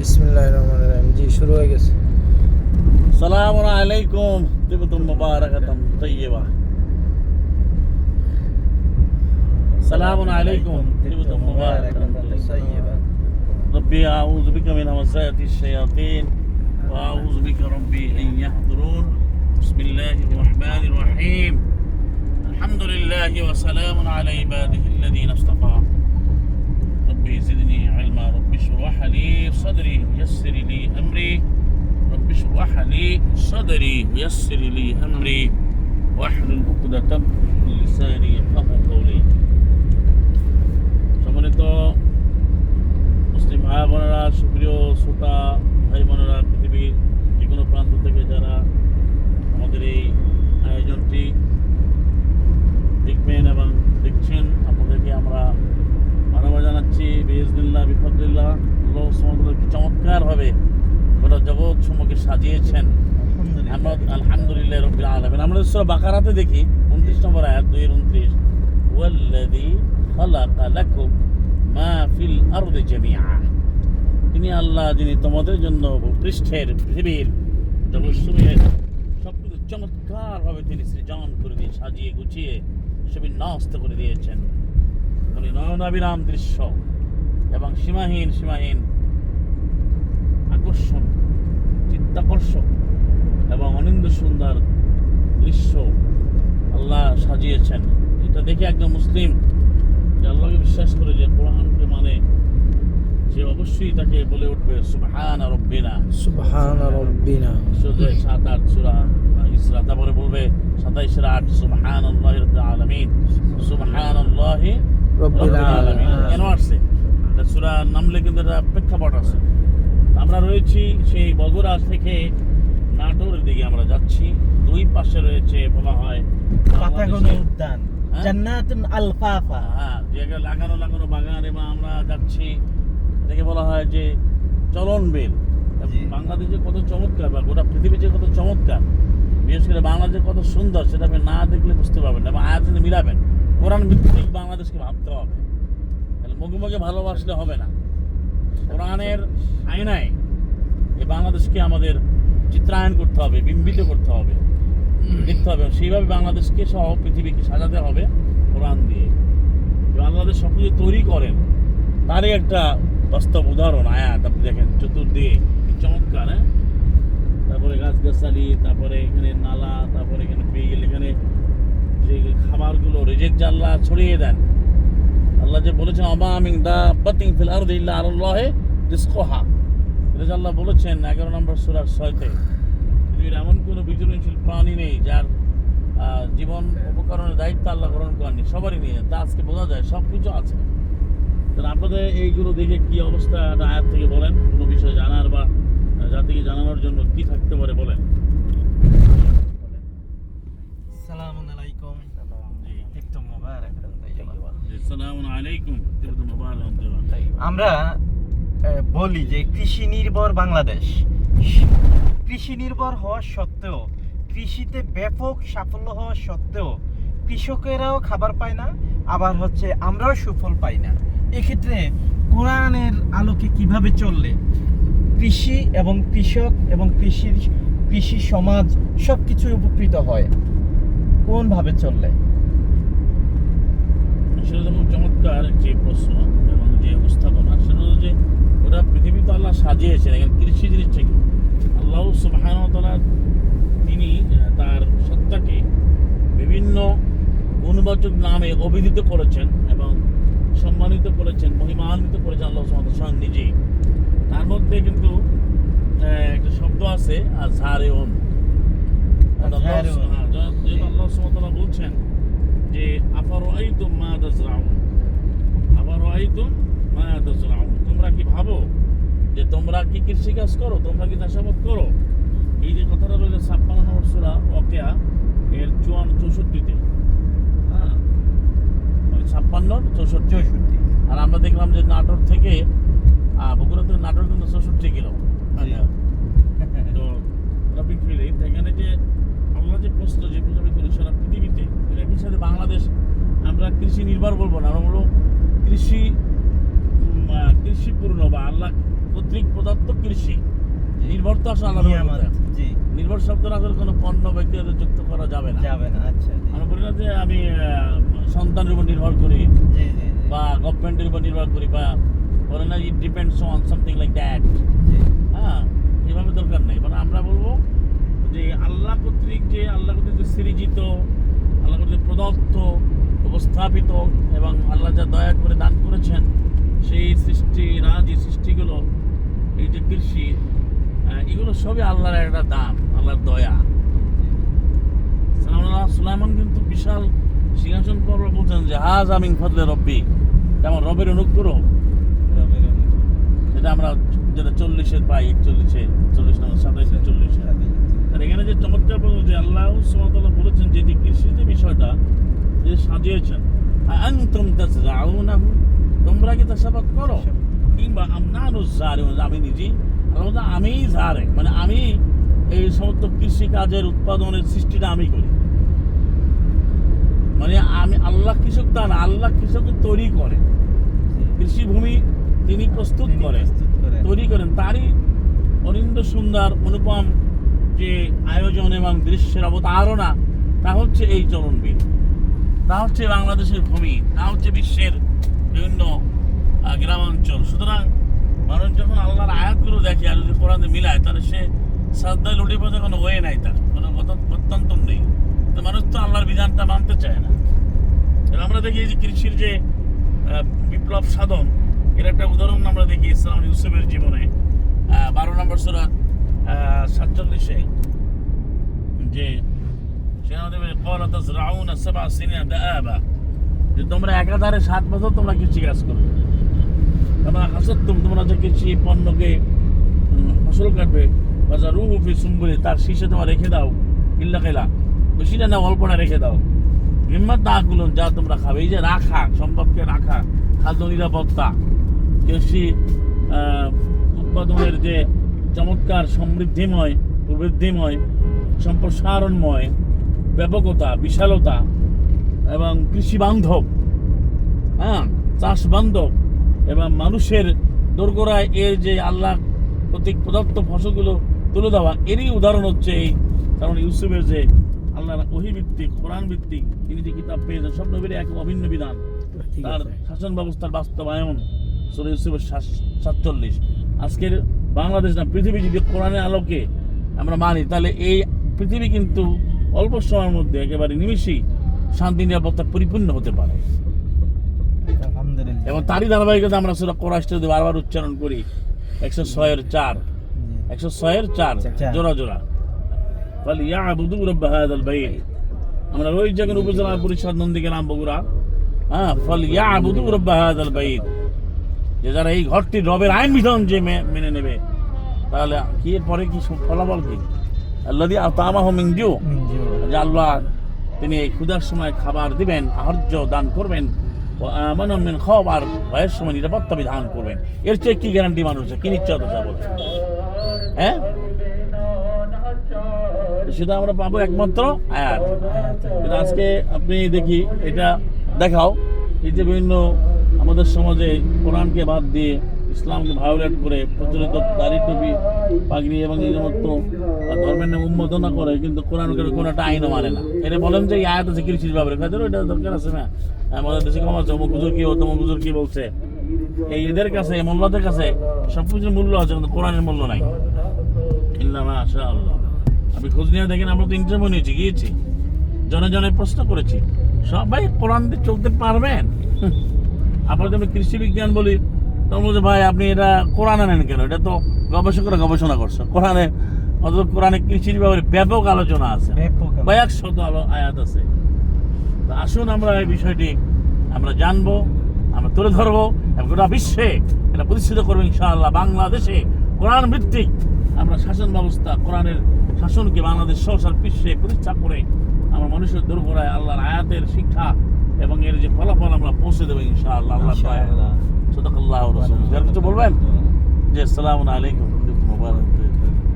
বিসমিল্লাহ রহমান রহিম জি শুরু হয়ে গেছে السلام عليكم طيبة مباركة طيبة السلام عليكم طيبة مباركة طيبة ربي أعوذ بك من همزات الشياطين وأعوذ بك ربي أن يحضرون بسم الله الرحمن الرحيم الحمد لله وسلام على عباده الذين اصطفى ربي زدني علما. ربي اشرح لي صدري ويسر لي أمري. رب اشرح لي صدري ويسر لي أمري. চমৎকারভাবে গোটা জগৎ সম্মুখে সাজিয়েছেন। আমরা আলহামদুলিল্লাহ রবিল আলমিন। আমরা সূরা বাকারাতে দেখি উনত্রিশ নম্বর আয়াত দুই উনত্রিশ। ওয়াল্লাযী খালাকা লাকুম মা ফিল আরদি জামিআ। তিনি আল্লাহ যিনি তোমাদের জন্য পৃষ্ঠের পৃথিবীর জগৎসমূহের সব কিছু চমৎকারভাবে তিনি সৃজন করে দিয়ে সাজিয়ে গুছিয়ে সুবিন্যস্ত করে দিয়েছেন। নয়নাবিরাম দৃশ্য এবং সীমাহীন সীমাহীন আকর্ষণ চিত্তাকর্ষক এবং অনিন্দ সুন্দর দৃশ্য আল্লাহ সাজিয়েছেন। এটা দেখে একজন মুসলিম যে আল্লাহকে বিশ্বাস করে যে কোরআনকে মানে সে অবশ্যই তাকে বলে উঠবে সুবহান রব্বিনা। সুবহান রব্বিনা। সাত আট সুরা ইসরা তারপরে বলবে সাতাইশের আট সুবহান আল্লাহ আলামিন। সুবহান আল্লাহ রব্বিল আলামিন। কেন আসছে? সুরা নামলে কিন্তু এটা প্রেক্ষাপট আছে। আমরা রয়েছি সেই বগুড়া থেকে নাটোরের দিকে আমরা যাচ্ছি। দুই পাশে রয়েছে বলা হয় পাতাগণ উদ্যান হ্যাঁ? জান্নাতুন আলফাফা। হ্যাঁ জায়গায় লাগানো লাগানো বাগান এবং আমরা যাচ্ছি। এটাকে বলা হয় যে চলন বেল। বাংলাদেশে কত চমৎকার বা গোটা পৃথিবী যে কত চমৎকার। বিশেষ করে বাংলাদেশ কত সুন্দর সেটা আপনি না দেখলে বুঝতে পারবেন না এবং আয়াত মিলাবেন। কোরআন ভিত্তিক বাংলাদেশকে ভাবতে হবে। তাহলে মুখে মুখে ভালোবাসলে হবে না। কোরআনের আয়নায় এই বাংলাদেশকে আমাদের চিত্রায়ন করতে হবে, বিম্বিত করতে হবে, দেখতে হবে। সেইভাবে বাংলাদেশকে সহ পৃথিবীকে সাজাতে হবে কোরআন দিয়ে। বাংলাদেশ সব কিছু তৈরি করেন, তারই একটা বাস্তব উদাহরণ, আয়াত। আপনি দেখেন চতুর্দিকে চমৎকার হ্যাঁ? তারপরে গাছগাছালি, তারপরে এখানে নালা, তারপরে এখানে বিল এখানে যে খাবারগুলো রেজের জাল্লা ছড়িয়ে দেন আল্লাহ যে বলেছেন অমা দা বাতিং ফিল আরদি ইল্লা আলাল্লাহি রিজকুহা। এটা যে আল্লাহ বলেছেন, এগারো নম্বর সূরার ছয়তে, পৃথিবীর এমন কোনো বিচরণশীল প্রাণী নেই যার জীবন উপকরণের দায়িত্ব আল্লাহ গ্রহণ করেননি, সবারই নিয়ে তা আজকে বোঝা যায় সব কিছু আছে। তাহলে আপনাদের এইগুলো দেখে কি অবস্থা আয়াত থেকে বলেন? কোনো বিষয় জানার বা জাতিকে জানানোর জন্য কি থাকতে পারে বলেন? আলাইকুম আসসালামু আলাইকুম তিরুতু মুবারক আমরা বলি যে কৃষি নির্ভর বাংলাদেশ। কৃষি নির্ভর হওয়া সত্ত্বেও কৃষিতে ব্যাপক সাফল্য হওয়া সত্ত্বেও কৃষকেরাও খাবার পায় না আবার হচ্ছে আমরাও সুফল পাই না। এক্ষেত্রে কোরআনের আলোকে কীভাবে চললে কৃষি এবং কৃষক এবং কৃষির কৃষি সমাজ সব কিছুই উপকৃত হয়? কোনভাবে চললে? চমৎকার একটি প্রশ্ন এবং যে উপস্থাপনা, সেটা হলো যে ওরা পৃথিবী তো আল্লাহ সাজিয়েছেন এখানে কৃষি জিনিসটা কি আল্লাহ সুবাহানতলা তিনি তার সত্তাকে বিভিন্ন গুণবাচক নামে অভিহিত করেছেন এবং সম্মানিত করেছেন, মহিমান্বিত করেছেন আল্লাহ সুবহানাহু স্বয়ং নিজেই। তার মধ্যে কিন্তু একটা শব্দ আছে আর যেহেতু আল্লাহ বলছেন যে আফার আইতুম মা তাজরাউন আফার আইতুম মা তাজরাউন তোমরা কি ভাবো যে তোমরা কি কৃষি কাজ করো তোমরা কি চাষাবাদ করো এই যে কথাটা রয়েছে ছাপ্পান্ন নম্বর সুরা অকেয়া এর চুয়ান্ন চৌষট্টিতে হ্যাঁ ছাপ্পান্ন চৌষট্টি চৌষট্টি আর আমরা দেখলাম যে নাটোর থেকে বগুড়া থেকে নাটোর কিন্তু চৌষট্টি কিলো। তো টপিক ফিরে এখানে যে আল্লাহ যে প্রশ্ন যে প্রশ্ন করি সারা পৃথিবীতে একই সাথে বাংলাদেশ আমরা কৃষি নির্ভর বলব না? আমরা বলব কৃষি কৃষিপূর্ণ বা আল্লাহ কর্তৃক প্রদত্ত কৃষি। নির্ভর তো আসলে। জি। নির্ভর শব্দ না করে কোনো পণ্য ব্যক্তিগত যুক্ত করা যাবে না। যাবে না আচ্ছা আমরা বলি না যে আমি সন্তানের উপর নির্ভর করি বা গভর্নমেন্টের উপর নির্ভর করি বা বলে না it depends on something like that হ্যাঁ এভাবে দরকার নেই। মানে আমরা বলব যে আল্লাহ কর্তৃক যে আল্লাহ কর্তৃক যে সৃজিত আল্লাহ কর্তৃক প্রদত্ত উপস্থাপিত এবং আল্লাহ যা দয়া করে দান করেছেন সেই সৃষ্টি রাজি সৃষ্টিগুলো এই যে কৃষি এগুলো সবই আল্লাহর একটা দান আল্লাহর দয়া। সালামুল্লাহ সুলাইমান কিন্তু বিশাল সিংহাসন পর্ব বলছেন যে হাজ আমিন ফদলে রব্বি। যেমন রবের অনুগ্রহ? রবের অনুগ্রহ। যেটা আমরা যেটা চল্লিশের পাই একচল্লিশে চল্লিশ নম্বর সাতাইশে চল্লিশে আর এখানে যে চমৎকার বলব যে আল্লাহ সুমতাল্লাহ বলেছেন যে যে কৃষি যে বিষয়টা যে সাজিয়েছেন। আনতুম তাজরাউনাহু তোমরা কি চাষাবাদ করো? কিংবা আমনানু জারিউন আমি নিজে আল্লাহ আমিই জারে মানে আমি এই সমস্ত কৃষি কাজের উৎপাদনের সৃষ্টিটা আমি করি। মানে আমি আল্লাহ কৃষক তা না আল্লাহ কৃষক তৈরি করে। জি। কৃষি ভূমি তিনি প্রস্তুত করেন। তৈরি করেন। তারই অনিন্দ সুন্দর অনুপম যে আয়োজন এবং দৃশ্যের অবতারণা তা হচ্ছে এই চলনবিল তা হচ্ছে বাংলাদেশের ভূমি তা হচ্ছে বিশ্বের বিভিন্ন গ্রামাঞ্চল। সুতরাং মানুষ যখন আল্লাহর আয়াতগুলো দেখে আর যদি কোরআনে মিলায়, তাহলে সে শ্রদ্ধায় লুটে পথে কোনো ওয়ে নাই তার, কোনো অত্যন্ত নেই। তো মানুষ তো আল্লাহর বিধানটা মানতে চায় না। আমরা দেখি যে কৃষির যে বিপ্লব সাধন, এর একটা উদাহরণ আমরা দেখি ইসলাম ইউসুফের জীবনে। বারো নম্বর সুরাত সাতচল্লিশে, যে সেখানে কলা তাস রাউন সাবা সিনিয়া দাবা যে তোমরা একাধারে সাত বছর তোমরা কৃষি কাজ করবে তোমরা হাসত্তুম তোমরা যে কৃষি পণ্যকে ফসল কাটবে বাজা রুহু ফি সুম্বুলি, তার শীষে তোমার রেখে দাও, ইল্লা কেলা। বেশিটা না, অল্পটা রেখে দাও। হিম্মত দাগুলো যা তোমরা খাবে। এই যে রাখা, সম্পদকে রাখা, খাদ্য নিরাপত্তা, কৃষি উৎপাদনের যে চমৎকার সমৃদ্ধিময়, প্রবৃদ্ধিময়, সম্প্রসারণময় ব্যাপকতা বিশালতা এবং কৃষি বান্ধব হ্যাঁ চাষ বান্ধব এবং মানুষের দোরগোড়ায় এর যে আল্লাহ কর্তৃক প্রদত্ত ফসলগুলো তুলে দেওয়া এরই উদাহরণ হচ্ছে এই কারণ ইউসুফের যে আল্লাহর ওহিভিত্তিক কোরআন ভিত্তিক তিনি যে কিতাব পেয়েছেন সব নবীর এক অভিন্ন বিধান। তার শাসন ব্যবস্থার বাস্তবায়ন সুরে ইউসুফের সাতচল্লিশ। আজকের বাংলাদেশ না পৃথিবী যদি কোরআনের আলোকে আমরা মানি তাহলে এই পৃথিবী কিন্তু অল্প সময়ের মধ্যে একেবারে নিমিষেই শান্তি নিরাপত্তা পরিপূর্ণ হতে পারে। এবং তারই ধারাবাহিকতা আমরা সুরা কোরআষ্ট বারবার উচ্চারণ করি। একশো ছয়ের চার একশো ছয়ের চার। জোড়া জোড়া। তাহলে ইয়া আবুদু রব্বা হাদাল বাইত। আমরা রোহিত উপজেলা পরিষদ নন্দীগ্রাম বগুড়া হ্যাঁ ফল ইয়া আবুদু রব্বা হাদাল যে যারা এই ঘরটি রবের আইন বিধান যে মেনে নেবে তাহলে কি পরে কি ফলাফল কি? আল্লাহ আতামাহ মিনজু। যে আল্লাহ তিনি এই ক্ষুধার সময় খাবার দিবেন আহার্য দান করবেন ও আমানুম মিন খাওয়াব আর ভয়ের সময় নিরাপত্তা বিধান করবেন। এর চেয়ে কি গ্যারান্টি মানুষের কি নিশ্চয়তা যাব হ্যাঁ? সেটা আমরা পাবো একমাত্র আয়াত। আজকে আপনি দেখি এটা দেখাও। এই যে বিভিন্ন আমাদের সমাজে কোরআনকে বাদ দিয়ে ইসলামকে ভায়োলেট করে প্রচলিত দাড়ি টুপি পাগড়ি এবং এই সমস্ত ধর্মের নামে উন্মোদনা করে, কিন্তু কোরআনকে কোনো একটা আইনও মানে না। এটা বলেন যে আয়াত আছে কৃষির ব্যাপারে। কাজের ওইটা দরকার আছে না? আমাদের দেশে কম আছে অমুক হুজুর কি তমুক হুজুর কি বলছে? এই এদের কাছে মোল্লাদের কাছে সব কিছুর মূল্য আছে, কিন্তু কোরআনের মূল্য নাই। ইল্লা মাশা আল্লাহ খোঁজ নিয়ে দেখেন, আমরা তো ইন্টারভিউ নিয়েছি, গিয়েছি। জনে জনে প্রশ্ন করেছি। সবাই কোরআন দিয়ে চলতে পারবেন? আপনার যদি কৃষি বিজ্ঞান বলি। তখন বলছে ভাই আপনি এটা কোরআনে নেন কেন? এটা তো গবেষকরা গবেষণা করছে। কোরআনে অথচ কোরআনে কৃষির ব্যাপারে ব্যাপক আলোচনা আছে। ব্যাপক আলো- শত আলো- আয়াত আছে। তো আসুন আমরা এই বিষয়টি আমরা জানব আমরা তুলে ধরবো এবং গোটা বিশ্বে এটা প্রতিষ্ঠিত করব ইনশাআল্লাহ। বাংলাদেশে কোরআন ভিত্তিক আমরা শাসন ব্যবস্থা কোরআনের শাসনকে বাংলাদেশ সরকার বিশ্বে প্রতিষ্ঠা করে আমরা মানুষের দোরগোড়ায় আল্লাহর আয়াতের শিক্ষা এবং এর যে ফলাফল আমরা পৌঁছে দেবো ইনশাআল্লাহ। আল্লাহ। সদকাল্লাহ রসুল। কিছু বলবেন? যে আসসালামু আলাইকুম। মুবারক